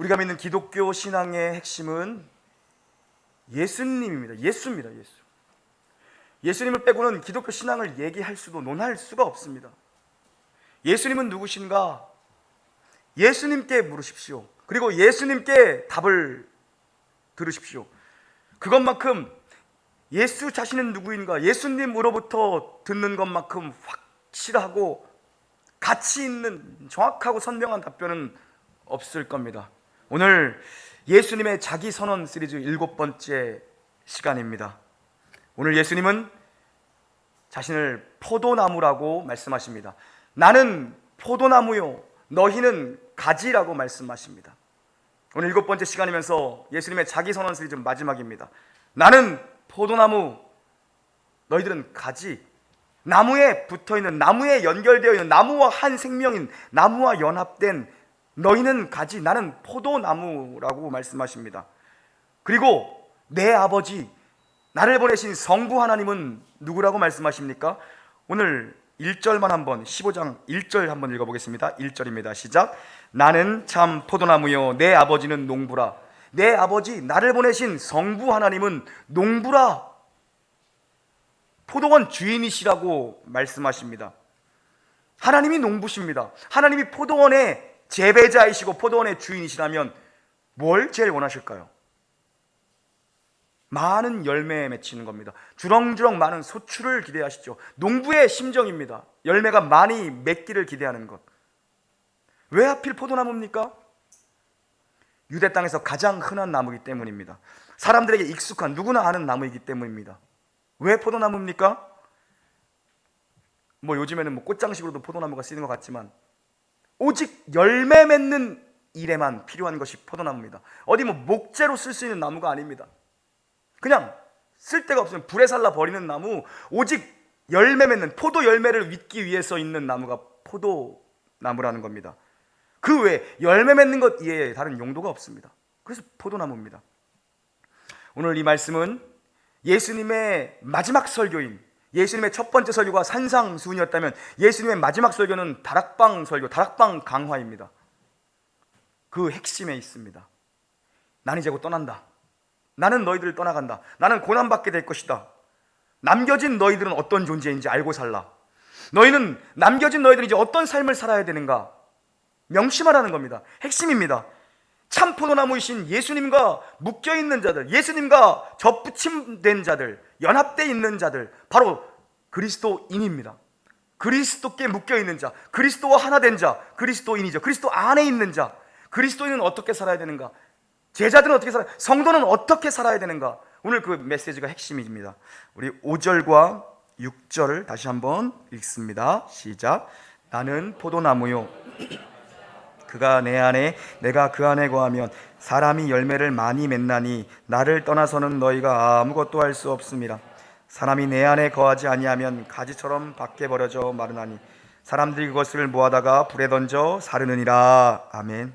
우리가 믿는 기독교 신앙의 핵심은 예수님입니다. 예수입니다. 예수. 예수님을 빼고는 기독교 신앙을 얘기할 수도 논할 수가 없습니다. 예수님은 누구신가? 예수님께 물으십시오. 그리고 예수님께 답을 들으십시오. 그것만큼 예수 자신은 누구인가? 예수님으로부터 듣는 것만큼 확실하고 가치 있는 정확하고 선명한 답변은 없을 겁니다. 오늘 예수님의 자기 선언 시리즈 일곱 번째 시간입니다. 오늘 예수님은 자신을 포도나무라고 말씀하십니다. 나는 포도나무요, 너희는 가지라고 말씀하십니다. 오늘 일곱 번째 시간이면서 예수님의 자기 선언 시리즈 마지막입니다. 나는 포도나무, 너희들은 가지. 나무에 붙어 있는 나무에 연결되어 있는 나무와 한 생명인 나무와 연합된 너희는 가지. 나는 포도나무라고 말씀하십니다. 그리고 내 아버지 나를 보내신 성부 하나님은 누구라고 말씀하십니까? 오늘 1절만 한번 15장 1절 한번 읽어 보겠습니다. 1절입니다. 시작. 나는 참 포도나무요 내 아버지는 농부라. 내 아버지 나를 보내신 성부 하나님은 농부라. 포도원 주인이시라고 말씀하십니다. 하나님이 농부십니다. 하나님이 포도원의 재배자이시고 포도원의 주인이시라면 뭘 제일 원하실까요? 많은 열매에 맺히는 겁니다. 주렁주렁 많은 소출을 기대하시죠. 농부의 심정입니다. 열매가 많이 맺기를 기대하는 것. 왜 하필 포도나무입니까? 유대 땅에서 가장 흔한 나무이기 때문입니다. 사람들에게 익숙한 누구나 아는 나무이기 때문입니다. 왜 포도나무입니까? 뭐 요즘에는 뭐 꽃장식으로도 포도나무가 쓰이는 것 같지만 오직 열매 맺는 일에만 필요한 것이 포도나무입니다. 어디 뭐 목재로 쓸 수 있는 나무가 아닙니다. 그냥 쓸데가 없으면 불에 살라 버리는 나무, 오직 열매 맺는 포도 열매를 윗기 위해서 있는 나무가 포도나무라는 겁니다. 그 외에 열매 맺는 것 이외에 다른 용도가 없습니다. 그래서 포도나무입니다. 오늘 이 말씀은 예수님의 마지막 설교인 예수님의 첫 번째 설교가 산상수훈이었다면 예수님의 마지막 설교는 다락방 설교, 다락방 강화입니다. 그 핵심에 있습니다. 나는 이제 곧 떠난다. 나는 너희들을 떠나간다. 나는 고난받게 될 것이다. 남겨진 너희들은 어떤 존재인지 알고 살라. 너희는 남겨진 너희들이 이제 어떤 삶을 살아야 되는가 명심하라는 겁니다. 핵심입니다. 참 포도나무이신 예수님과 묶여 있는 자들, 예수님과 접붙임된 자들, 연합돼 있는 자들, 바로 그리스도인입니다. 그리스도께 묶여 있는 자, 그리스도와 하나 된 자, 그리스도인이죠. 그리스도 안에 있는 자, 그리스도인은 어떻게 살아야 되는가? 제자들은 어떻게 살아? 성도는 어떻게 살아야 되는가? 오늘 그 메시지가 핵심입니다. 우리 5절과 6절을 다시 한번 읽습니다. 시작. 나는 포도나무요. 그가 내 안에 내가 그 안에 거하면 사람이 열매를 많이 맺나니 나를 떠나서는 너희가 아무것도 할 수 없습니다. 사람이 내 안에 거하지 아니하면 가지처럼 밖에 버려져 마르나니 사람들이 그것을 모아다가 불에 던져 사르느니라. 아멘.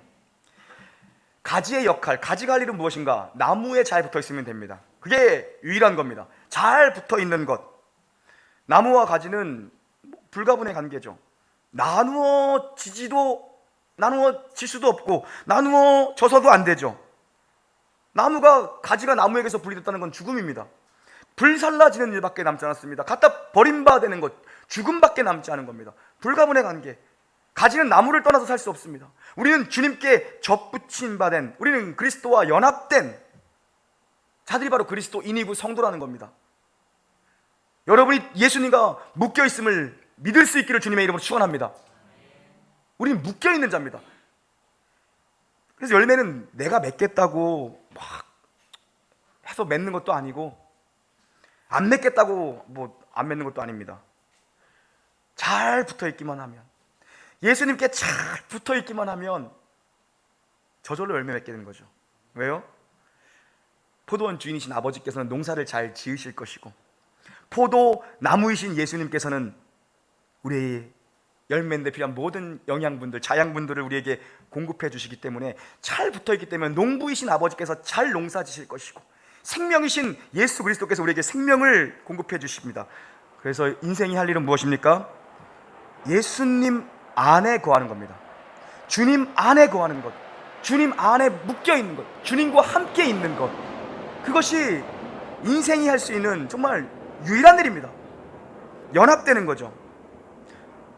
가지의 역할, 할 일은 무엇인가? 나무에 잘 붙어 있으면 됩니다. 그게 유일한 겁니다. 잘 붙어 있는 것. 나무와 가지는 불가분의 관계죠. 나누어지지도 나누어 질 수도 없고 나누어 져서도 안 되죠. 나무가 가지가 나무에게서 분리 됐다는 건 죽음입니다. 불살라지는 일밖에 남지 않았습니다. 갖다 버림받아야 것, 죽음밖에 남지 않은 겁니다. 불가분의 관계. 가지는 나무를 떠나서 살 수 없습니다. 우리는 주님께 접붙임 받은 우리는 그리스도와 연합된 자들이 바로 그리스도인이고 성도라는 겁니다. 여러분이 예수님과 묶여 있음을 믿을 수 있기를 주님의 이름으로 축원합니다. 우리는 묶여 있는 자입니다. 그래서 열매는 내가 맺겠다고 막 해서 맺는 것도 아니고 안 맺겠다고 뭐 안 맺는 것도 아닙니다. 잘 붙어 있기만 하면 예수님께 잘 붙어 있기만 하면 저절로 열매 맺게 되는 거죠. 왜요? 포도원 주인이신 아버지께서는 농사를 잘 지으실 것이고 포도 나무이신 예수님께서는 우리의 열매인데 필요한 모든 영양분들, 자양분들을 우리에게 공급해 주시기 때문에 잘 붙어 있기 때문에 농부이신 아버지께서 잘 농사 지실 것이고 생명이신 예수 그리스도께서 우리에게 생명을 공급해 주십니다. 그래서 인생이 할 일은 무엇입니까? 예수님 안에 거하는 겁니다. 주님 안에 거하는 것. 주님 안에 묶여 있는 것, 주님과 함께 있는 것. 그것이 인생이 할 수 있는 정말 유일한 일입니다. 연합되는 거죠.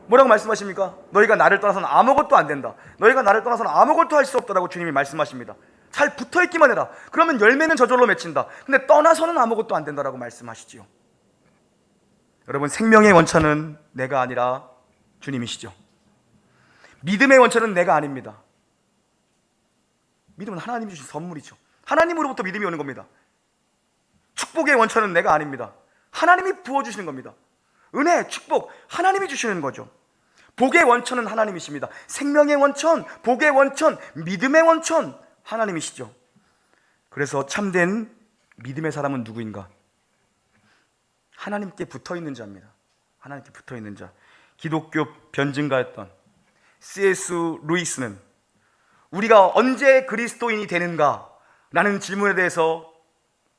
뭐라고 말씀하십니까? 너희가 나를 떠나서는 아무것도 안 된다. 너희가 나를 떠나서는 아무것도 할 수 없다라고 주님이 말씀하십니다. 잘 붙어 있기만 해라. 그러면 열매는 저절로 맺힌다. 근데 떠나서는 아무것도 안 된다라고 말씀하시지요. 여러분 생명의 원천은 내가 아니라 주님이시죠. 믿음의 원천은 내가 아닙니다. 믿음은 하나님이 주신 선물이죠. 하나님으로부터 믿음이 오는 겁니다. 축복의 원천은 내가 아닙니다. 하나님이 부어주시는 겁니다. 은혜, 축복, 하나님이 주시는 거죠. 복의 원천은 하나님이십니다. 생명의 원천, 복의 원천, 믿음의 원천, 하나님이시죠. 그래서 참된 믿음의 사람은 누구인가? 하나님께 붙어 있는 자입니다. 하나님께 붙어 있는 자. 기독교 변증가였던 C.S. 루이스는 우리가 언제 그리스도인이 되는가? 라는 질문에 대해서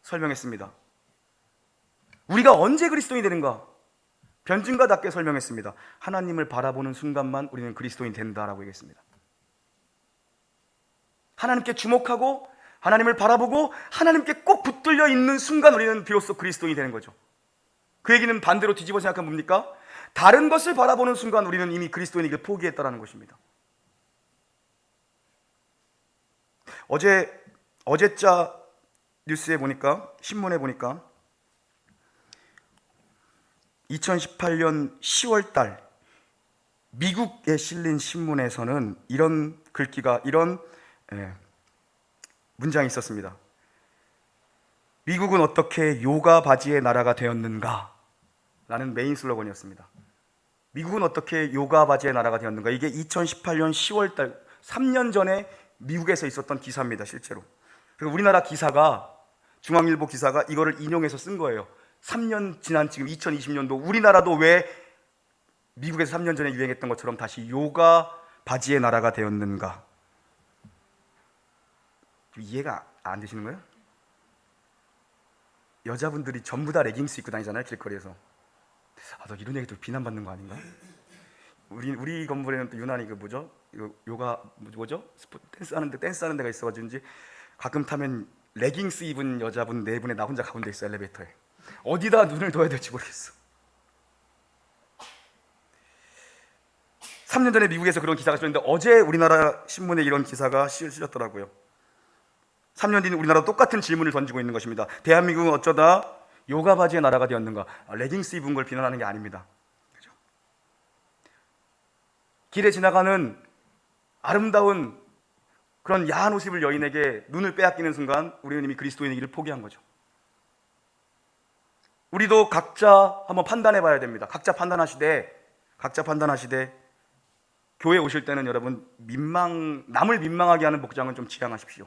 설명했습니다. 우리가 언제 그리스도인이 되는가? 변증가답게 설명했습니다. 하나님을 바라보는 순간만 우리는 그리스도인 된다라고 얘기했습니다. 하나님께 주목하고 하나님을 바라보고 하나님께 꼭 붙들려 있는 순간 우리는 비로소 그리스도인이 되는 거죠. 그 얘기는 반대로 뒤집어 생각하면 뭡니까? 다른 것을 바라보는 순간 우리는 이미 그리스도인에게 포기했다라는 것입니다. 어제 어제자 뉴스에 보니까 신문에 보니까 2018년 10월 달 미국에 실린 신문에서는 이런 글귀가 이런 예, 문장이 있었습니다. 미국은 어떻게 요가 바지의 나라가 되었는가? 라는 메인 슬로건이었습니다. 미국은 어떻게 요가 바지의 나라가 되었는가? 이게 2018년 10월 달 3년 전에 미국에서 있었던 기사입니다, 실제로. 그리고 우리나라 기사가 중앙일보 기사가 이거를 인용해서 쓴 거예요. 3년 지난 지금 2020년도 우리나라도 왜 미국에서 3년 전에 유행했던 것처럼 다시 요가 바지의 나라가 되었는가? 이해가 안 되시는 거예요? 여자분들이 전부 다 레깅스 입고 다니잖아요 길거리에서. 아, 너 이런 얘기 또 비난받는 거 아닌가? 우리 우리 건물에는 또 유난히 그 뭐죠? 요가 뭐죠? 스포 댄스 하는데 댄스 하는 데가 있어가지고인지 가끔 타면 레깅스 입은 여자분 네 분에 나 혼자 가운데 있어 엘리베이터에. 어디다 눈을 둬야 될지 모르겠어. 3년 전에 미국에서 그런 기사가 실렸는데 어제 우리나라 신문에 이런 기사가 실- 실렸더라고요. 3년 뒤는 우리나라 똑같은 질문을 던지고 있는 것입니다. 대한민국은 어쩌다 요가 바지의 나라가 되었는가? 아, 레깅스 입은 걸 비난하는 게 아닙니다. 그죠? 길에 지나가는 아름다운 그런 야한 옷 입을 여인에게 눈을 빼앗기는 순간 우리는 이미 그리스도인이기를 포기한 거죠. 우리도 각자 한번 판단해 봐야 됩니다. 각자 판단하시되 각자 판단하시되 교회 오실 때는 여러분 민망 남을 민망하게 하는 복장은 좀 지양하십시오.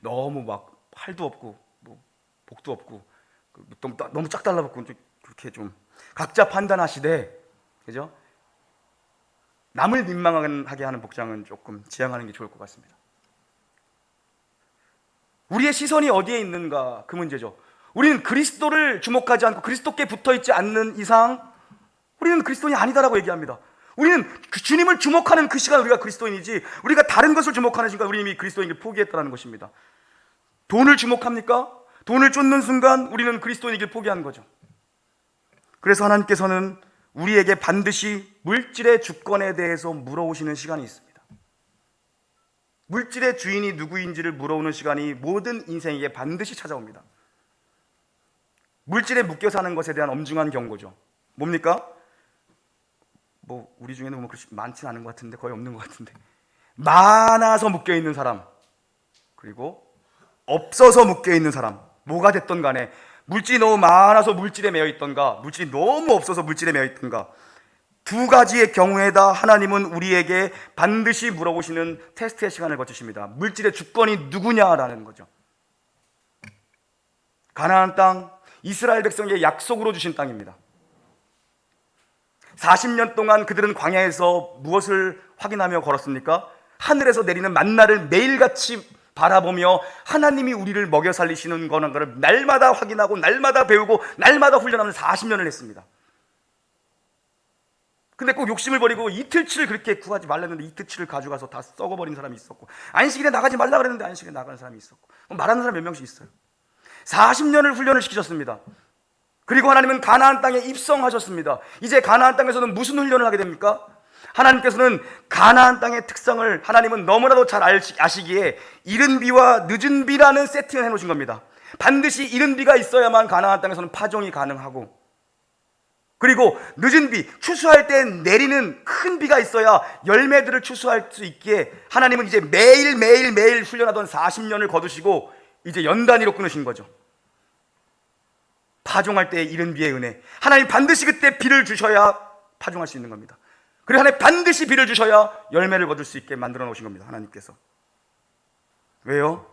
너무 막 팔도 없고 뭐 복도 없고 그 너무, 따- 너무 짝 달라붙고 좀 그렇게 좀 각자 판단하시되 그죠? 남을 민망하게 하는 복장은 조금 지양하는 게 좋을 것 같습니다. 우리의 시선이 어디에 있는가 그 문제죠. 우리는 그리스도를 주목하지 않고 그리스도께 붙어 있지 않는 이상 우리는 그리스도인이 아니다라고 얘기합니다. 우리는 그 주님을 주목하는 그 시간 우리가 그리스도인이지 우리가 다른 것을 주목하는 순간 우리 이미 그리스도인을 포기했다는 것입니다. 돈을 주목합니까? 돈을 쫓는 순간 우리는 그리스도인이길 포기한 거죠. 그래서 하나님께서는 우리에게 반드시 물질의 주권에 대해서 물어오시는 시간이 있습니다. 물질의 주인이 누구인지를 물어오는 시간이 모든 인생에게 반드시 찾아옵니다. 물질에 묶여 사는 것에 대한 엄중한 경고죠. 뭡니까? 뭐 우리 중에는 뭐 그렇지 많지는 않은 것 같은데 거의 없는 것 같은데 많아서 묶여 있는 사람 그리고 없어서 묶여 있는 사람 뭐가 됐던 간에 물질이 너무 많아서 물질에 매여 있던가 물질이 너무 없어서 물질에 매여 있던가 두 가지의 경우에 다 하나님은 우리에게 반드시 물어보시는 테스트의 시간을 거치십니다. 물질의 주권이 누구냐라는 거죠. 가나안 땅 이스라엘 백성에게 약속으로 주신 땅입니다. 40년 동안 그들은 광야에서 무엇을 확인하며 걸었습니까? 하늘에서 내리는 만나를 매일같이 바라보며 하나님이 우리를 먹여 살리시는 거는 것을 날마다 확인하고 날마다 배우고 날마다 훈련하는 40년을 했습니다. 근데 꼭 욕심을 버리고 이틀치를 그렇게 구하지 말랬는데 이틀치를 가져가서 다 썩어버린 사람이 있었고 안식일에 나가지 말라 그랬는데 안식일에 나가는 사람이 있었고 말하는 사람 몇 명씩 있어요 40년을 훈련을 시키셨습니다. 그리고 하나님은 가나안 땅에 입성하셨습니다. 이제 가나안 땅에서는 무슨 훈련을 하게 됩니까? 하나님께서는 가나안 땅의 특성을 하나님은 너무나도 잘 아시기에 이른 비와 늦은 비라는 세팅을 해 놓으신 겁니다. 반드시 이른 비가 있어야만 가나안 땅에서는 파종이 가능하고 그리고 늦은 비, 추수할 때 내리는 큰 비가 있어야 열매들을 추수할 수 있기에 하나님은 이제 매일 매일 매일 훈련하던 40년을 거두시고 이제 연 단위로 끊으신 거죠. 파종할 때의 이른 비의 은혜. 하나님 반드시 그때 비를 주셔야 파종할 수 있는 겁니다. 그리고 하나님 반드시 비를 주셔야 열매를 거둘 수 있게 만들어 놓으신 겁니다. 하나님께서. 왜요?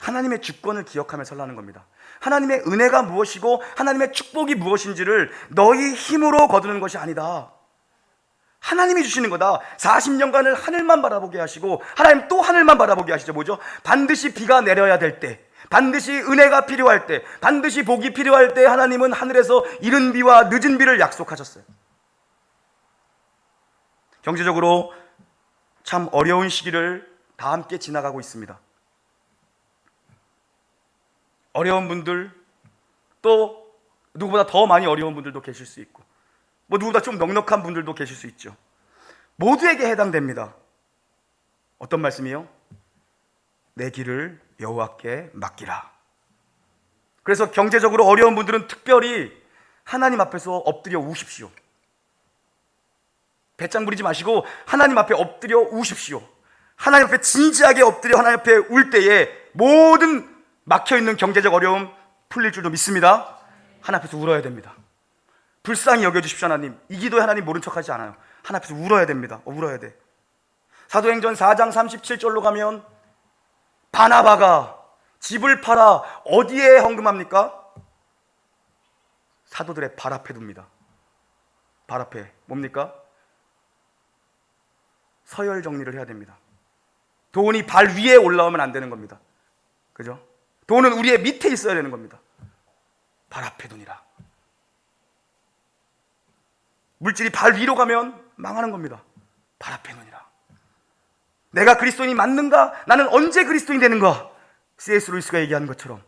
하나님의 주권을 기억하며 설라는 겁니다. 하나님의 은혜가 무엇이고 하나님의 축복이 무엇인지를 너희 힘으로 거두는 것이 아니다. 하나님이 주시는 거다. 40년간을 하늘만 바라보게 하시고 하나님 또 하늘만 바라보게 하시죠. 뭐죠? 반드시 비가 내려야 될 때, 반드시 은혜가 필요할 때, 반드시 복이 필요할 때 하나님은 하늘에서 이른 비와 늦은 비를 약속하셨어요. 경제적으로 참 어려운 시기를 다 함께 지나가고 있습니다. 어려운 분들 또 누구보다 더 많이 어려운 분들도 계실 수 있고 뭐 누구보다 좀 넉넉한 분들도 계실 수 있죠. 모두에게 해당됩니다. 어떤 말씀이요? 내 길을 여호와께 맡기라. 그래서 경제적으로 어려운 분들은 특별히 하나님 앞에서 엎드려 우십시오. 배짱 부리지 마시고 하나님 앞에 엎드려 우십시오. 하나님 앞에 진지하게 엎드려 하나님 앞에 울 때에 모든 막혀 있는 경제적 어려움 풀릴 줄도 믿습니다. 하나님 앞에서 울어야 됩니다. 불쌍히 여겨 주십시오, 하나님. 이 기도에 하나님 모른 척하지 않아요. 하나님 앞에서 울어야 됩니다. 어, 울어야 돼. 사도행전 4장 37절로 가면 바나바가 집을 팔아 어디에 헌금합니까? 사도들의 발 앞에 둡니다. 발 앞에 뭡니까? 서열 정리를 해야 됩니다. 돈이 발 위에 올라오면 안 되는 겁니다. 그죠? 돈은 우리의 밑에 있어야 되는 겁니다. 발 앞에 돈이라. 물질이 발 위로 가면 망하는 겁니다. 발 앞에 돈이라. 내가 그리스도인이 맞는가? 나는 언제 그리스도인이 되는가? C.S. 루이스가 얘기하는 것처럼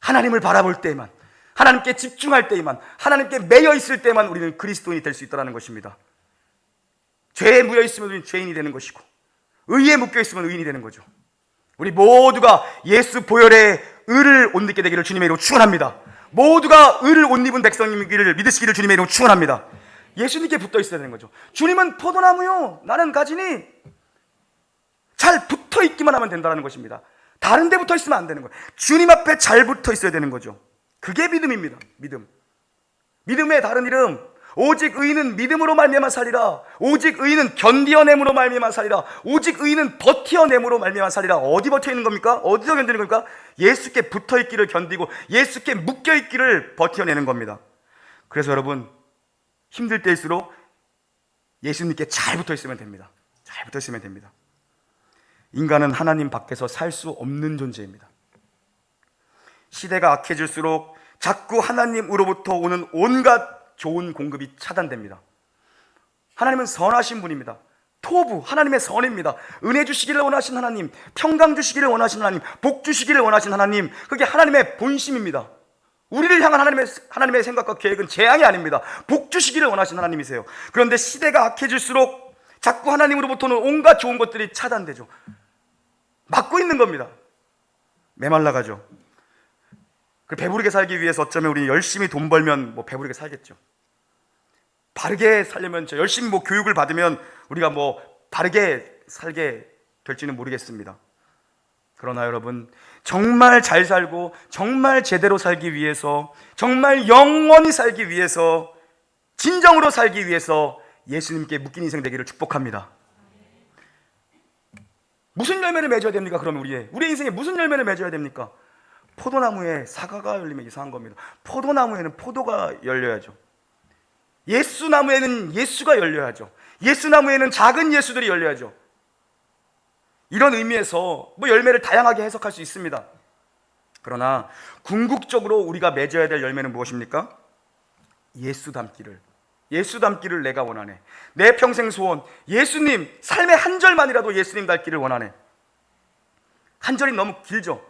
하나님을 바라볼 때에만 하나님께 집중할 때에만 하나님께 매여 있을 때만 우리는 그리스도인이 될 수 있다는 것입니다. 죄에 묻어 있으면 우리는 죄인이 되는 것이고 의에 묶여 있으면 의인이 되는 거죠. 우리 모두가 예수 보혈의 의를 옷 입게 되기를 주님의 이름으로 축원합니다. 모두가 의를 옷 입은 백성이기를 믿으시기를 주님의 이름으로 축원합니다. 예수님께 붙어 있어야 되는 거죠. 주님은 포도나무요. 나는 가지니 잘 붙어 있기만 하면 된다는 것입니다. 다른 데 붙어 있으면 안 되는 거예요. 주님 앞에 잘 붙어 있어야 되는 거죠. 그게 믿음입니다. 믿음. 믿음의 다른 이름 오직 의인은 믿음으로 말미암아 살리라. 오직 의인은 견디어냄으로 말미암아 살리라. 오직 의인은 버티어냄으로 말미암아 살리라. 어디 버텨 있는 겁니까? 어디서 견디는 겁니까? 예수께 붙어 있기를 견디고 예수께 묶여 있기를 버텨내는 겁니다. 그래서 여러분 힘들 때일수록 예수님께 잘 붙어 있으면 됩니다. 잘 붙어 있으면 됩니다. 인간은 하나님 밖에서 살 수 없는 존재입니다. 시대가 악해질수록 자꾸 하나님으로부터 오는 온갖 좋은 공급이 차단됩니다. 하나님은 선하신 분입니다. 토부 하나님의 선입니다. 은혜 주시기를 원하신 하나님, 평강 주시기를 원하신 하나님, 복 주시기를 원하신 하나님, 그게 하나님의 본심입니다. 우리를 향한 하나님의 하나님의 생각과 계획은 재앙이 아닙니다. 복 주시기를 원하신 하나님이세요. 그런데 시대가 악해질수록 자꾸 하나님으로부터는 온갖 좋은 것들이 차단되죠. 막고 있는 겁니다. 메말라가죠. 그 배부르게 살기 위해서 어쩌면 우리 열심히 돈 벌면 뭐 배부르게 살겠죠. 바르게 살려면 저 열심히 뭐 교육을 받으면 우리가 뭐 바르게 살게 될지는 모르겠습니다. 그러나 여러분 정말 잘 살고 정말 제대로 살기 위해서 정말 영원히 살기 위해서 진정으로 살기 위해서 예수님께 묶인 인생 되기를 축복합니다. 무슨 열매를 맺어야 됩니까? 그러면 우리의 우리 인생에 무슨 열매를 맺어야 됩니까? 포도나무에 사과가 열리면 이상한 겁니다. 포도나무에는 포도가 열려야죠. 예수나무에는 예수가 열려야죠. 예수나무에는 작은 예수들이 열려야죠. 이런 의미에서 뭐 열매를 다양하게 해석할 수 있습니다. 그러나 궁극적으로 우리가 맺어야 될 열매는 무엇입니까? 예수 닮기를 예수 닮기를 내가 원하네. 내 평생 소원, 예수님, 삶의 한 절만이라도 예수님 닮기를 원하네. 한 절이 너무 길죠.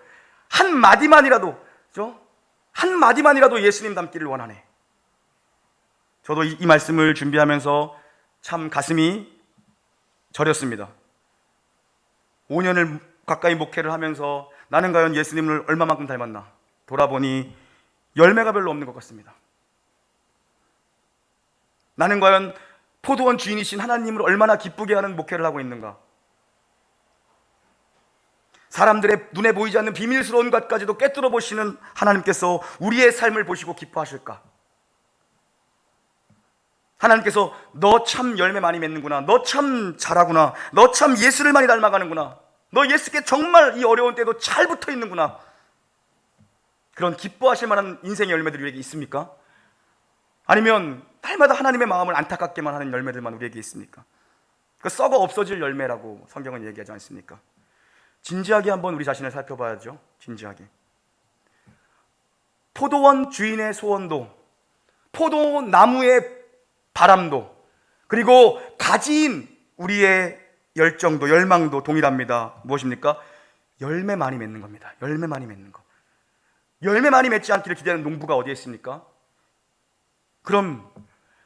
한 마디만이라도, 그죠? 한 마디만이라도 예수님 닮기를 원하네. 저도 이, 이 말씀을 준비하면서 참 가슴이 저렸습니다. 5년을 가까이 목회를 하면서 나는 과연 예수님을 얼마만큼 닮았나 돌아보니 열매가 별로 없는 것 같습니다. 나는 과연 포도원 주인이신 하나님을 얼마나 기쁘게 하는 목회를 하고 있는가? 사람들의 눈에 보이지 않는 비밀스러운 것까지도 꿰뚫어 보시는 하나님께서 우리의 삶을 보시고 기뻐하실까? 하나님께서 너 참 열매 많이 맺는구나. 너 참 잘하구나. 너 참 예수를 많이 닮아가는구나. 너 예수께 정말 이 어려운 때도 잘 붙어 있는구나. 그런 기뻐하실 만한 인생의 열매들이 우리에게 있습니까? 아니면 날마다 하나님의 마음을 안타깝게만 하는 열매들만 우리에게 있습니까? 그 썩어 없어질 열매라고 성경은 얘기하지 않습니까? 진지하게 한번 우리 자신을 살펴봐야죠. 진지하게. 포도원 주인의 소원도, 포도나무의 바람도, 그리고 가지인 우리의 열정도, 열망도 동일합니다. 무엇입니까? 열매 많이 맺는 겁니다. 열매 많이 맺는 거. 열매 많이 맺지 않기를 기대하는 농부가 어디에 있습니까? 그럼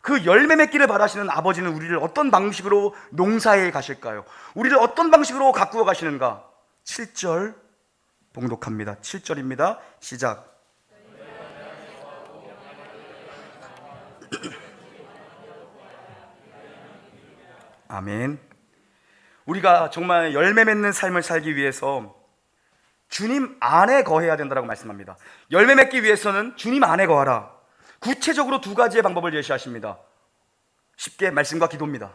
그 열매 맺기를 바라시는 아버지는 우리를 어떤 방식으로 농사에 가실까요? 우리를 어떤 방식으로 가꾸어 가시는가? 7절 봉독합니다. 7절입니다. 시작. 아멘. 우리가 정말 열매 맺는 삶을 살기 위해서 주님 안에 거해야 된다고 말씀합니다. 열매 맺기 위해서는 주님 안에 거하라. 구체적으로 두 가지의 방법을 제시하십니다. 쉽게 말씀과 기도입니다.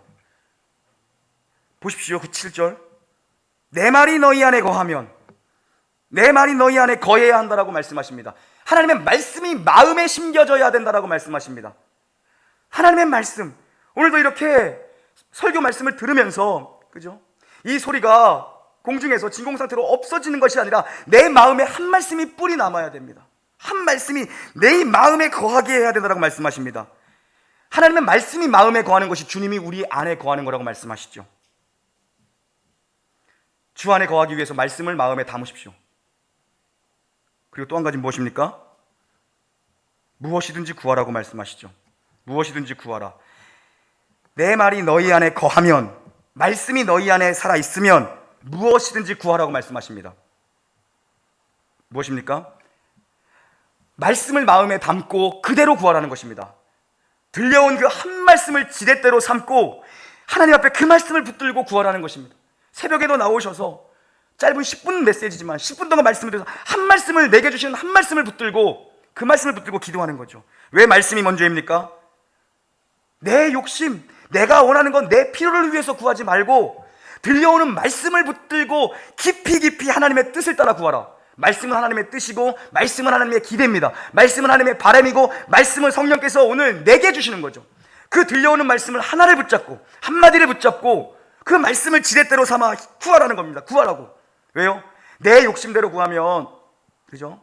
보십시오. 그 7절. 내 말이 너희 안에 거하면 내 말이 너희 안에 거해야 한다라고 말씀하십니다. 하나님의 말씀이 마음에 심겨져야 된다라고 말씀하십니다. 하나님의 말씀. 오늘도 이렇게 설교 말씀을 들으면서 그죠? 이 소리가 공중에서 진공 상태로 없어지는 것이 아니라 내 마음에 한 말씀이 뿌리 남아야 됩니다. 한 말씀이 내 마음에 거하게 해야 된다고 말씀하십니다. 하나님의 말씀이 마음에 거하는 것이 주님이 우리 안에 거하는 거라고 말씀하시죠. 주 안에 거하기 위해서 말씀을 마음에 담으십시오. 그리고 또 한 가지 무엇입니까? 무엇이든지 구하라고 말씀하시죠. 무엇이든지 구하라. 내 말이 너희 안에 거하면, 말씀이 너희 안에 살아 있으면 무엇이든지 구하라고 말씀하십니다. 무엇입니까? 말씀을 마음에 담고 그대로 구하라는 것입니다. 들려온 그 한 말씀을 지렛대로 삼고 하나님 앞에 그 말씀을 붙들고 구하라는 것입니다. 새벽에도 나오셔서 짧은 10분 메시지지만 10분 동안 말씀을 드려서 한 말씀을 내게 주시는 한 말씀을 붙들고 그 말씀을 붙들고 기도하는 거죠. 왜 말씀이 먼저입니까? 내 욕심, 내가 원하는 건 내 필요를 위해서 구하지 말고 들려오는 말씀을 붙들고 깊이 깊이 하나님의 뜻을 따라 구하라. 말씀은 하나님의 뜻이고 말씀은 하나님의 기대입니다. 말씀은 하나님의 바람이고 말씀은 성령께서 오늘 내게 주시는 거죠. 그 들려오는 말씀을 하나를 붙잡고 한마디를 붙잡고 그 말씀을 지렛대로 삼아 구하라는 겁니다. 구하라고. 왜요? 내 욕심대로 구하면 그죠?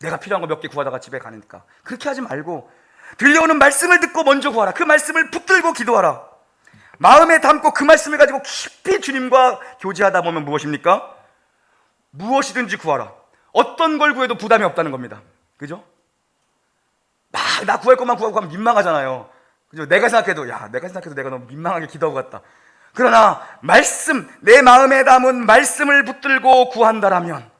내가 필요한 거 몇 개 구하다가 집에 가니까 그렇게 하지 말고 들려오는 말씀을 듣고 먼저 구하라. 그 말씀을 붙들고 기도하라. 마음에 담고 그 말씀을 가지고 깊이 주님과 교제하다 보면 무엇입니까? 무엇이든지 구하라. 어떤 걸 구해도 부담이 없다는 겁니다. 그죠? 막 나 구할 것만 구하고 가면 민망하잖아요. 그죠? 내가 생각해도 야, 내가 생각해도 내가 너무 민망하게 기도하고 갔다. 그러나 말씀, 내 마음에 담은 말씀을 붙들고 구한다라면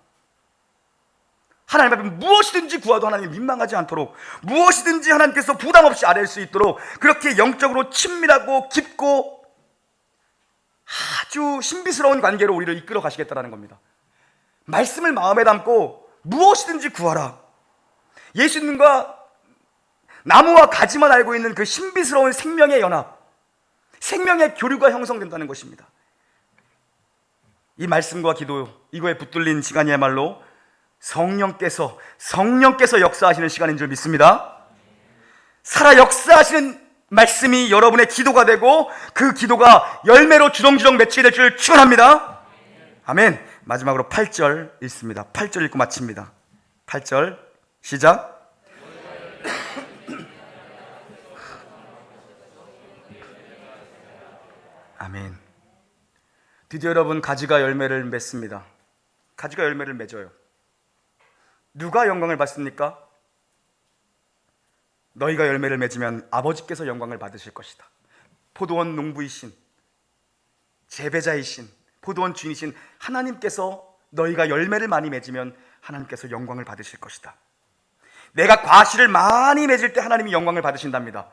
하나님 앞에 무엇이든지 구하도 하나님 민망하지 않도록 무엇이든지 하나님께서 부담 없이 아뢰 수 있도록 그렇게 영적으로 친밀하고 깊고 아주 신비스러운 관계로 우리를 이끌어 가시겠다라는 겁니다. 말씀을 마음에 담고 무엇이든지 구하라. 예수님과 나무와 가지만 알고 있는 그 신비스러운 생명의 연합, 생명의 교류가 형성된다는 것입니다. 이 말씀과 기도, 이거에 붙들린 시간이야말로 성령께서 성령께서 역사하시는 시간인 줄 믿습니다. 살아 역사하시는 말씀이 여러분의 기도가 되고 그 기도가 열매로 주렁주렁 맺히게 될 줄 축원합니다. 아멘. 마지막으로 8절 읽습니다. 8절 읽고 마칩니다. 8절 시작. 아멘. 드디어 여러분 가지가 열매를 맺습니다. 가지가 열매를 맺어요. 누가 영광을 받습니까? 너희가 열매를 맺으면 아버지께서 영광을 받으실 것이다. 포도원 농부이신 재배자이신 포도원 주인이신 하나님께서 너희가 열매를 많이 맺으면 하나님께서 영광을 받으실 것이다. 내가 과실을 많이 맺을 때 하나님이 영광을 받으신답니다.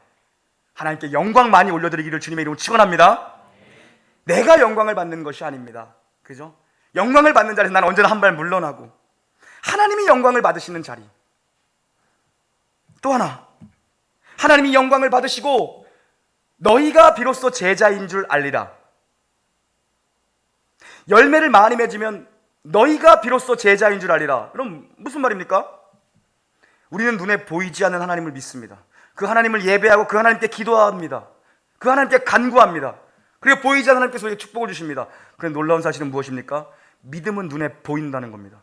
하나님께 영광 많이 올려드리기를 주님의 이름으로 축원합니다. 내가 영광을 받는 것이 아닙니다. 그죠? 영광을 받는 자리에서 나는 언제나 한 발 물러나고 하나님이 영광을 받으시는 자리. 또 하나. 하나님이 영광을 받으시고 너희가 비로소 제자인 줄 알리라. 열매를 많이 맺으면 너희가 비로소 제자인 줄 알리라. 그럼 무슨 말입니까? 우리는 눈에 보이지 않는 하나님을 믿습니다. 그 하나님을 예배하고 그 하나님께 기도합니다. 그 하나님께 간구합니다. 그리고 보이지 않는 하나님께서 우리에게 축복을 주십니다. 그런데 놀라운 사실은 무엇입니까? 믿음은 눈에 보인다는 겁니다.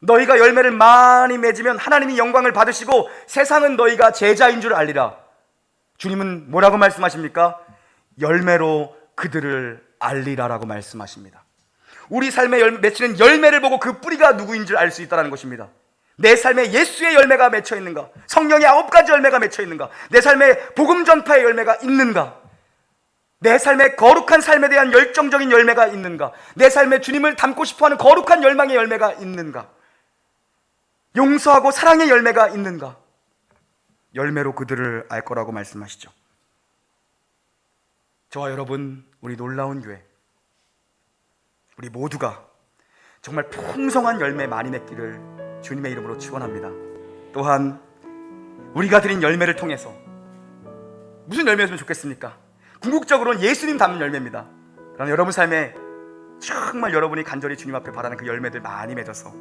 너희가 열매를 많이 맺으면 하나님이 영광을 받으시고 세상은 너희가 제자인 줄 알리라. 주님은 뭐라고 말씀하십니까? 열매로 그들을 알리라라고 말씀하십니다. 우리 삶에 열, 맺히는 열매를 보고 그 뿌리가 누구인 줄 알 수 있다는 것입니다. 내 삶에 예수의 열매가 맺혀 있는가? 성령의 아홉 가지 열매가 맺혀 있는가? 내 삶에 복음 전파의 열매가 있는가? 내 삶에 거룩한 삶에 대한 열정적인 열매가 있는가? 내 삶에 주님을 닮고 싶어 하는 거룩한 열망의 열매가 있는가? 용서하고 사랑의 열매가 있는가? 열매로 그들을 알 거라고 말씀하시죠. 저와 여러분, 우리 놀라운 교회, 우리 모두가 정말 풍성한 열매 많이 맺기를 주님의 이름으로 축원합니다. 또한 우리가 드린 열매를 통해서 무슨 열매였으면 좋겠습니까? 궁극적으로는 예수님 닮은 열매입니다. 그러나 여러분 삶에 정말 여러분이 간절히 주님 앞에 바라는 그 열매들 많이 맺어서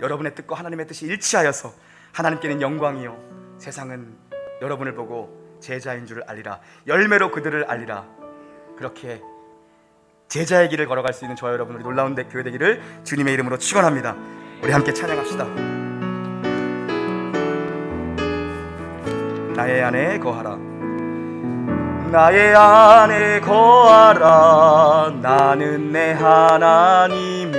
여러분의 뜻과 하나님의 뜻이 일치하여서 하나님께는 영광이요 세상은 여러분을 보고 제자인 줄 알리라 열매로 그들을 알리라 그렇게 제자의 길을 걸어갈 수 있는 저와 여러분 우리 놀라운 대 교회 되기를 주님의 이름으로 축원합니다. 우리 함께 찬양합시다. 나의 안에 거하라. 나의 안에 거하라. 나는 내 하나님이니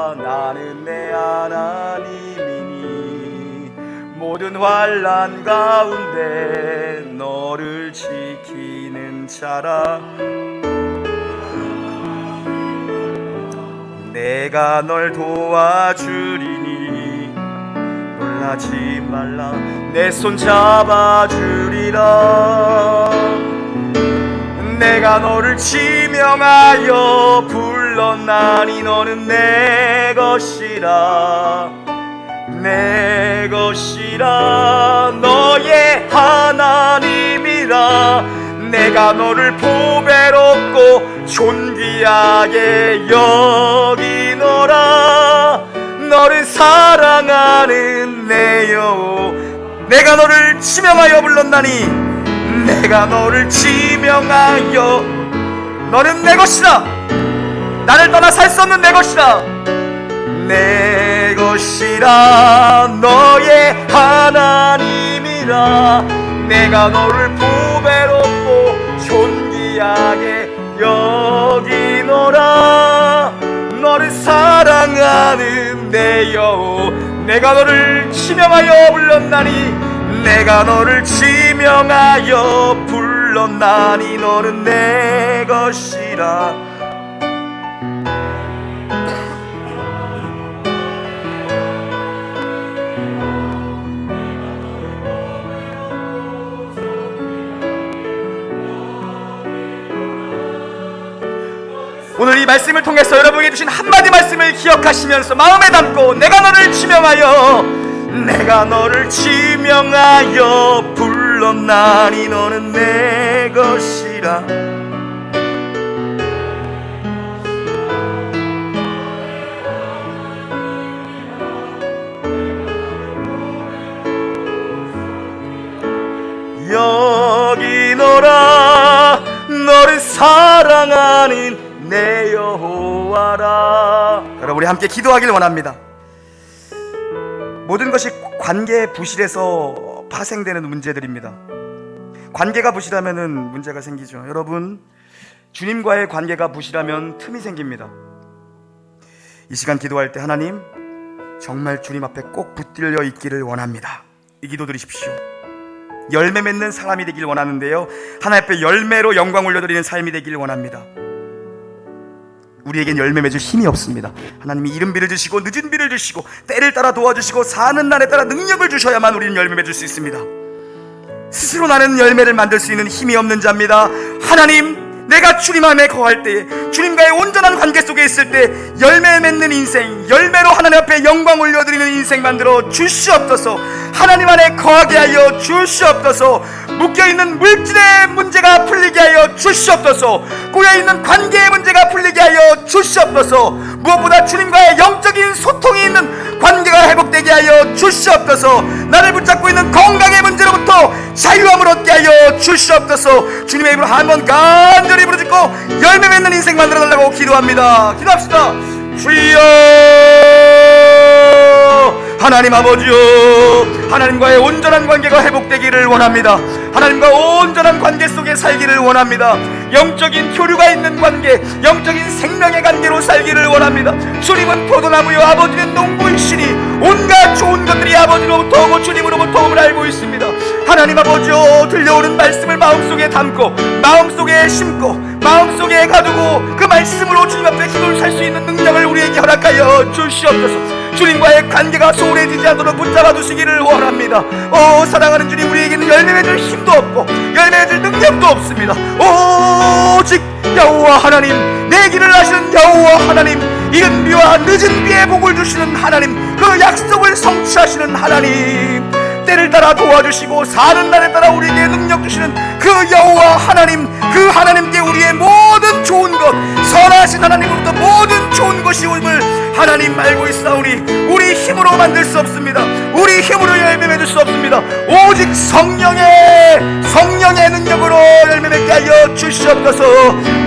모든 환란 가운데 너를 지키는 자라 내가 널 도와주리니 놀라지 말라. 내 손 잡아주리라. 내가 너를 지명하여 불렀나니 너는 내 것이라 내 것이라 너의 하나님이라 내가 너를 보배롭고 존귀하게 여기노라 너를 사랑하는 내 여호 내가 너를 지명하여 불렀나니 내가 너를 지명하여 너는 내 것이라 나를 떠나 살 수 없는 내 것이라 내 것이라 너의 하나님이라. 내가 너를 보배롭고 존귀하게 여기노라. 너를 사랑하는 내 여호 내가 너를 지명하여 불렀나니 내가 너를 지명하여 불렀나니 너는 내 것이라 오늘 이 말씀을 통해서 여러분에게 주신 한마디 말씀을 기억하시면서 마음에 담고 내가 너를 지명하여 내가 너를 지명하여 불렀나니 너는 내 것이라 하라. 여러분 우리 함께 기도하길 원합니다. 모든 것이 관계 부실에서 파생되는 문제들입니다. 관계가 부실하면은 문제가 생기죠. 여러분 주님과의 관계가 부실하면 틈이 생깁니다. 이 시간 기도할 때 하나님 정말 주님 앞에 꼭 붙들려 있기를 원합니다. 이 기도 드리십시오. 열매 맺는 사람이 되길 원하는데요. 하나님 앞에 열매로 영광 올려드리는 삶이 되길 원합니다. 우리에겐 열매 맺을 힘이 없습니다. 하나님이 이른 비를 주시고 늦은 비를 주시고 때를 따라 도와주시고 사는 날에 따라 능력을 주셔야만 우리는 열매 맺을 수 있습니다. 스스로 나는 열매를 만들 수 있는 힘이 없는 자입니다. 하나님, 내가 주님 안에 거할 때에 주님과의 온전한 관계 속에 있을 때 열매 맺는 인생, 열매로 하나님 앞에 영광 올려드리는 인생 만들어 주시옵소서. 하나님 안에 거하게 하여 주시옵소서. 묶여 있는 물질의 문제가 풀리게 하여 주시옵소서. 꼬여 있는 관계의 문제가 풀리게 하여 주시옵소서. 무엇보다 주님과의 영적인 소통이 있는 관계가 회복되게 하여 주시옵소서. 나를 붙잡고 있는 건강의 문제로부터 자유함을 얻게 하여 주시옵소서. 주님의 입으로 한번 간절히 부르짖고 열매 맺는 인생 만들어 달라고 기도합니다. 기도합시다. 주여! 하나님 아버지요 하나님과의 온전한 관계가 회복되기를 원합니다. 하나님과 온전한 관계 속에 살기를 원합니다. 영적인 교류가 있는 관계 영적인 생명의 관계로 살기를 원합니다. 주님은 포도나무요 아버지는 농부이시니 온갖 좋은 것들이 아버지로부터 오고 주님으로부터 옴을 알고 있습니다 하나님 아버지요 들려오는 말씀을 마음속에 담고 마음속에 심고 마음속에 가두고 그 말씀으로 주님 앞에 기도를 살 수 있는 능력을 우리에게 허락하여 주시옵소서 주님과의 관계가 소홀해지지 않도록 붙잡아 두시기를 원합니다. 오 사랑하는 주님 우리에게는 열매 맺을 힘도 없고 열매 맺을 능력도 없습니다. 오직 여호와 하나님 내 길을 아시는 여호와 하나님 이른 비와 늦은 비에 복을 주시는 하나님 그 약속을 성취하시는 하나님 때를 따라 도와주시고 사는 날에 따라 우리에게 능력 주시는 그 여호와 하나님 그 하나님께 우리의 모든 좋은 것 선하신 하나님으로부터 모든 좋은 것이 오임을 하나님 알고 있사오니 우리 힘으로 만들 수 없습니다. 우리 힘으로 열매 맺을 수 없습니다. 오직 성령의 성령의 능력으로 열매 맺게 하여 주시옵소서.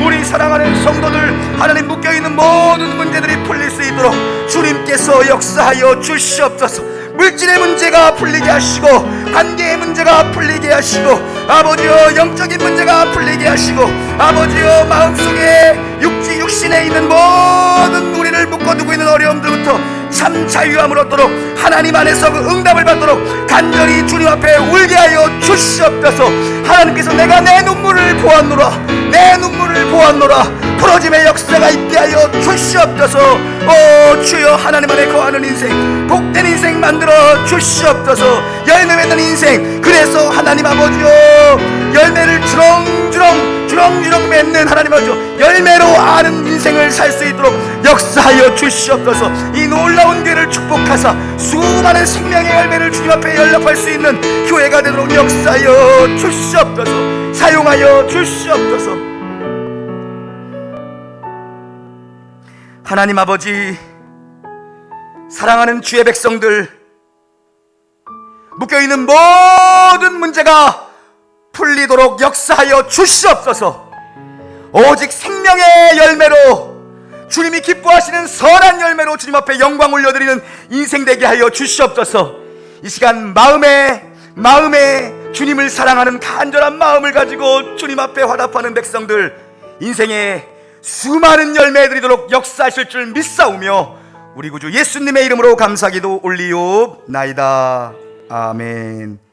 우리 사랑하는 성도들 하나님 묶여있는 모든 문제들이 풀릴 수 있도록 주님께서 역사하여 주시옵소서 물질의 문제가 풀리게 하시고 관계의 문제가 풀리게 하시고 아버지여 영적인 문제가 풀리게 하시고 아버지여 마음속에 육지 육신에 있는 모든 우리를 묶어두고 있는 어려움들부터 참 자유함을 얻도록 하나님 안에서 그 응답을 받도록 간절히 주님 앞에 울게 하여 주시옵소서. 하나님께서 내가 내 눈물을 보았노라. 내 눈물을 보았노라. 풀어짐의 역사가 있게 하여 주시옵소서. 오 주여 하나님 안에 거하는 인생 복된 인생 만들어 주시옵소서. 열매 맺는 인생 그래서 하나님 아버지요. 열매를 주렁주렁 주렁주렁 맺는 하나님 아버지요 열매로 아는 인생을 살 수 있도록 역사하여 주시옵소서. 이 놀라운 교회를 축복하사 수많은 생명의 열매를 주님 앞에 연락할 수 있는 교회가 되도록 역사하여 주시옵소서. 사용하여 주시옵소서. 하나님 아버지 사랑하는 주의 백성들 묶여있는 모든 문제가 풀리도록 역사하여 주시옵소서 오직 생명의 열매로 주님이 기뻐하시는 선한 열매로 주님 앞에 영광 올려드리는 인생 되게 하여 주시옵소서. 이 시간 마음에 마음에 주님을 사랑하는 간절한 마음을 가지고 주님 앞에 화답하는 백성들 인생에 수많은 열매 드리도록 역사하실 줄 믿사오며 우리 구주 예수님의 이름으로 감사기도 올리옵나이다. 아멘